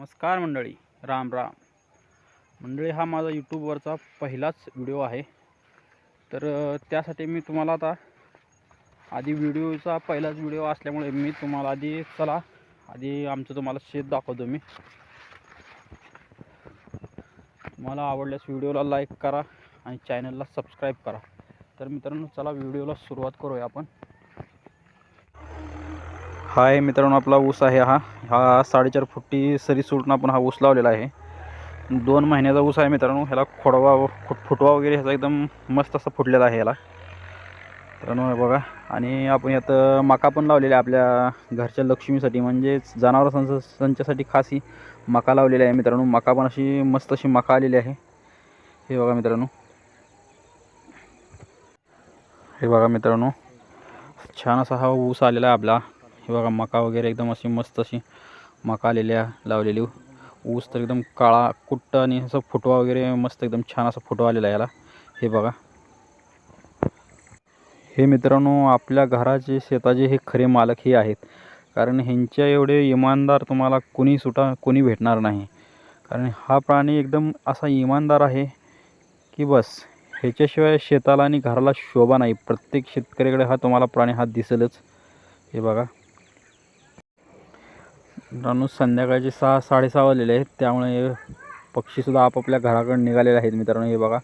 नमस्कार मंडळी राम राम. मंडळी हा माझा यूट्यूबवरचा पहिलाच व्हिडिओ आहे. तर त्यासाठी मी तुम्हाला आता आधी व्हिडिओचा पहिलाच व्हिडिओ असल्यामुळे मी तुम्हाला आधी चला आधी आमचं तुम्हाला शेत दाखवतो मी. तुम्हाला आवडल्यास व्हिडिओला लाईक करा आणि चॅनलला सबस्क्राईब करा. तर मित्रांनो चला व्हिडिओला सुरुवात करूया आपण. हा आहे मित्रांनो आपला ऊस आहे हा. हा साडेचार फुटी सरी सोडून आपण हा ऊस लावलेला आहे. दोन महिन्याचा ऊस आहे मित्रांनो ह्याला खोडवा फुट फुटवा वगैरे ह्याचा एकदम मस्त असा फुटलेला आहे ह्याला. मित्रांनो बघा. आणि आपण यात मका पण लावलेला आहे आपल्या घरच्या लक्ष्मीसाठी. म्हणजेच जनावर संच संचासाठी खास ही मका लावलेली आहे मित्रांनो. मका पण अशी मस्त अशी मका आलेली आहे. हे बघा मित्रांनो. हे बघा मित्रांनो. छान असा हा ऊस आलेला आहे आपला. हे बघा मका वगैरे एकदम अशी मस्त अशी मका आलेल्या लावलेली. ऊस तर एकदम काळा कुट्ट आणि असं फुटवा वगैरे मस्त एकदम छान असा फुटवा आलेला याला. हे बघा. हे मित्रांनो आपल्या घराचे शेताचे हे खरे मालक हे आहेत. कारण ह्यांच्या एवढे इमानदार तुम्हाला कोणी सुटा कोणी भेटणार नाही. कारण हा प्राणी एकदम असा इमानदार आहे की बस ह्याच्याशिवाय शेताला आणि घराला शोभा नाही. प्रत्येक शेतकऱ्याकडे हा तुम्हाला प्राणी हा दिसेलच. हे बघा. मित्रांनो संध्याकाळचे सहा साडेसहा वाजलेले आहेत. त्यामुळे पक्षीसुद्धा आपापल्या घराकडे निघालेले आहेत मित्रांनो. हे बघा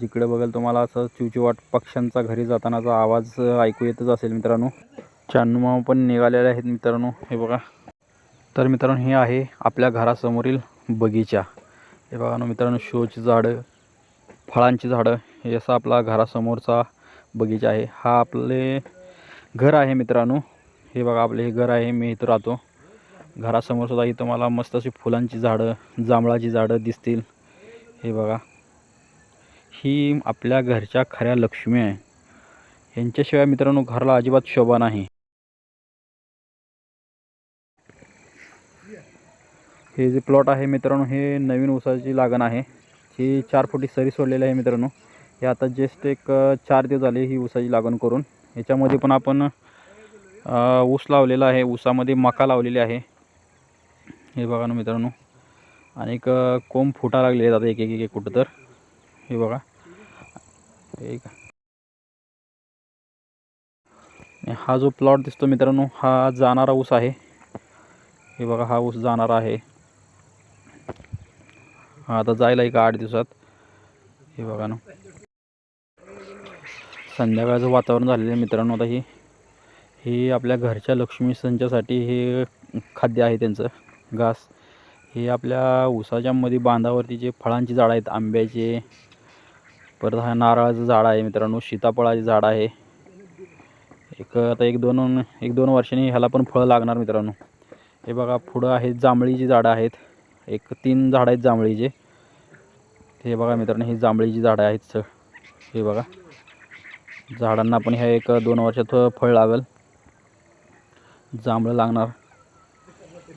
जिकडे बघेल तुम्हाला असं चिवचिवाट पक्ष्यांचा घरी जातानाचा आवाज ऐकू येतच असेल मित्रांनो. चांदूमामा पण निघालेले आहेत मित्रांनो. हे बघा. तर मित्रांनो हे आहे आपल्या घरासमोरील बगीचा. हे बघा ना मित्रांनो शोची झाडं फळांची झाडं. हे असं आपला घरासमोरचा बगीचा आहे. हा आपले घर आहे मित्रांनो. हे बघा आपले हे घर आहे. मी इथं राहतो. घरासमोर सुद्धा इथं मला मस्त अशी फुलांची झाडं जांभळाची झाडं दिसतील. हे बघा. ही आपल्या घरच्या खऱ्या लक्ष्मी आहे. यांच्याशिवाय मित्रांनो घराला अजिबात शोभा नाही. हे जे प्लॉट आहे मित्रांनो हे नवीन ऊसाची लागण आहे. ही चार फुटी सरी सोडलेली आहे मित्रांनो. हे आता जस्ट एक चार दिवस झाले ही ऊसाची लागण करून. याच्यामध्ये पण आपण ऊस लावलेला आहे. ऊसामध्ये मका लावलेली आहे. हे बघा ना मित्रांनो. आणि कोंब फुटा लागले आहेत आता एक एक एक कुठं तर. हे बघा. एक. हा जो प्लॉट दिसतो मित्रांनो हा जाणारा ऊस आहे. हे बघा हा ऊस जाणारा आहे. हा आता जायला एक आठ दिवसात. हे बघा ना. संध्याकाळचं वातावरण झालेलं आहे मित्रांनो आता हे आपल्या घरच्या लक्ष्मी संचासाठी हे खाद्य आहे त्यांचं. घास हे आपल्या उसाच्यामध्ये बांधावरती जे फळांची झाडं आहेत आंब्याचे परत हा नारळाचं झाड आहे मित्रांनो सीताफळाचे झाड आहे. एक आता एक दोन एक दोन वर्षांनी ह्याला पण फळं लागणार मित्रांनो. हे बघा पुढं आहेत जांभळीची झाडं आहेत. एक तीन झाडं आहेत जांभळीचे. हे बघा मित्रांनो ही जांभळीची झाडं आहेत स हे बघा. झाडांना पण ह्या एक दोन वर्षात फळ लागेल. जांभळं लागणार.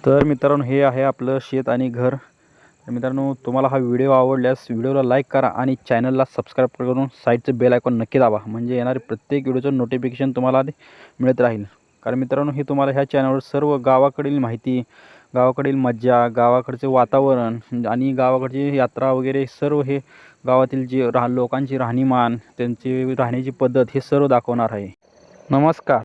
तर मित्रांनो हे आहे आपलं शेत आणि घर. तर मित्रांनो तुम्हाला हा व्हिडिओ आवडल्यास व्हिडिओला लाईक करा आणि चॅनलला सबस्क्राईब करून साईडचं बेल आयकॉन नक्की दाबा. म्हणजे येणारे प्रत्येक व्हिडिओचं नोटिफिकेशन तुम्हाला मिळत राहील. कारण मित्रांनो हे तुम्हाला ह्या चॅनलवर सर्व गावाकडील माहिती गावाकडील मज्जा गावाकडचे वातावरण आणि गावाकडची यात्रा वगैरे सर्व हे गावातील जे राह लोकांची राहणीमान त्यांची राहण्याची पद्धत हे सर्व दाखवणार आहे. नमस्कार.